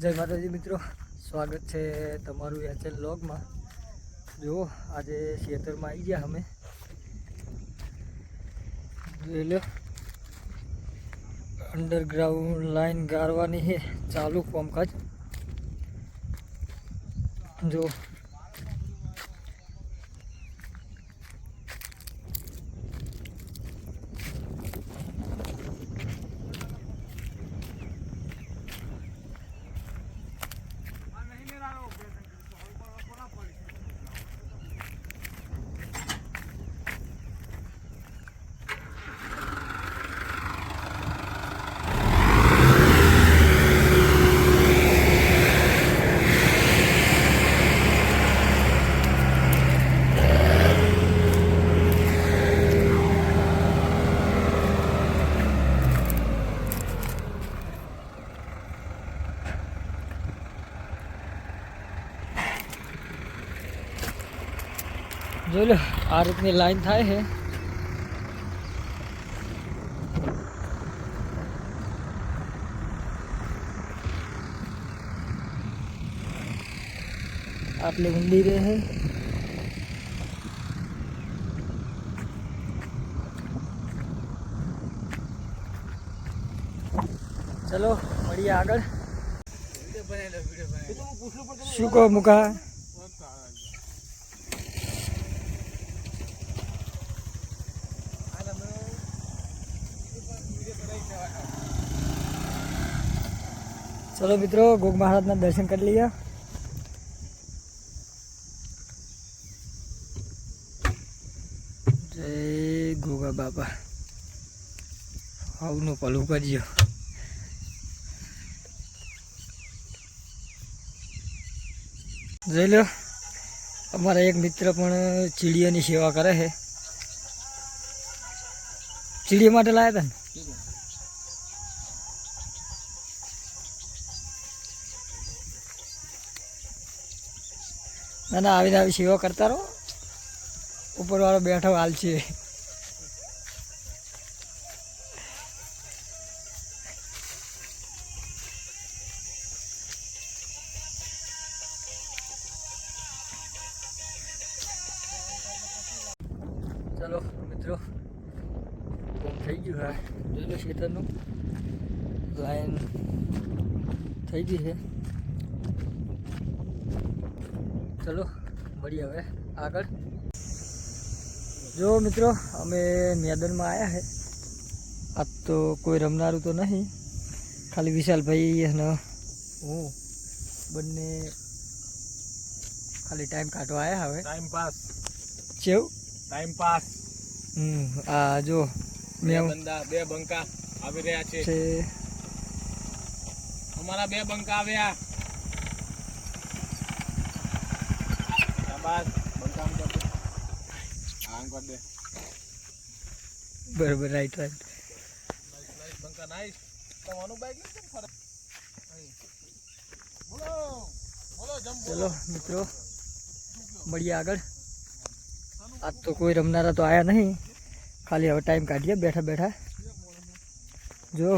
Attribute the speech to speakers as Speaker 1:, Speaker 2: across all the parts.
Speaker 1: જય માતાજી મિત્રો, સ્વાગત છે તમારું એચએલ લોગમાં જુઓ, આજે ખેતરમાં આવી ગયા અમે. જોઈ લો. અંડરગ્રાઉન્ડ લાઈન ગાળવાની છે, ચાલુ કામકાજ. જો જોઈ લો આ રીતની લાઈન થાય છે આટલી ઊંડી રહે છે ચલો મળીએ આગળ શું કહો મુકા ચલો મિત્રો, ગોગ મહારાજના દર્શન કરી લઈએ. જય ગોગા બાપા. આવનું પલું કરજો. જોઈ લો, અમારા એક મિત્ર પણ ચીડીઓની સેવા કરે છે. ચીડીઓ માટે લાવ્યા હતા ને? ના ના આવીને આવી સેવા કરતા રહો. ઉપરવાળો બેઠો હાલ છે. ચલો મિત્રો. જોઈ લો ખેતરનું લાઈન થઈ ગઈ છે. ચલો મળીએ હવે આગળ. જો મિત્રો અમે મેદાનમાં આવ્યા છે આજ તો કોઈ રમનારું તો નહીં. ખાલી વિશાલભાઈ અને હું બંને ખાલી ટાઈમ કાઢવા આવ્યા હવે.
Speaker 2: ટાઈમ પાસ
Speaker 1: કેવું
Speaker 2: ટાઈમ પાસ
Speaker 1: હમ આ જો
Speaker 2: બે બંદા બે બંકા આવી રહ્યા છે. અમારા બે બંકા આવ્યા.
Speaker 1: બરાબર રાઈટ રાઈટ
Speaker 2: બંકા નાઈસ તમારું બાઈક નથી કેમ બોલો
Speaker 1: ચલો મિત્રો. મળીએ આગળ. આજ તો કોઈ રમનારા તો આયા નહીં. ખાલી હવે ટાઈમ કાઢીએ, બેઠા બેઠા. જો,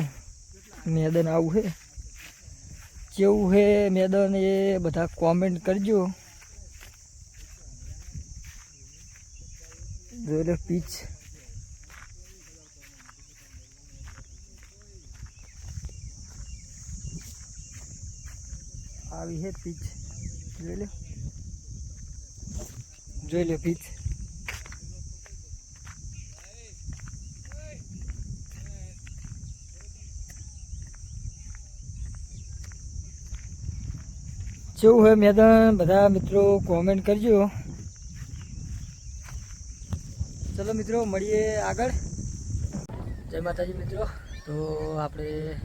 Speaker 1: મેદાન આવું છે કેવું છે મેદાન એ, બધા કોમેન્ટ કરજો. જોઈ લો પીચ આવી છે પીચ જોઈ લો. જોઈ લો પીચ કેવું હોય મેદાન? બધા મિત્રો કોમેન્ટ કરજો. ચલો મિત્રો, મળીએ આગળ. જય માતાજી મિત્રો. તો આપણે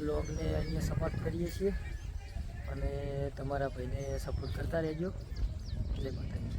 Speaker 1: બ્લોગને અહીંયા સમાપ્ત કરીએ છીએ. અને તમારા ભાઈને સપોર્ટ કરતા રહેજો. જય માતાજી.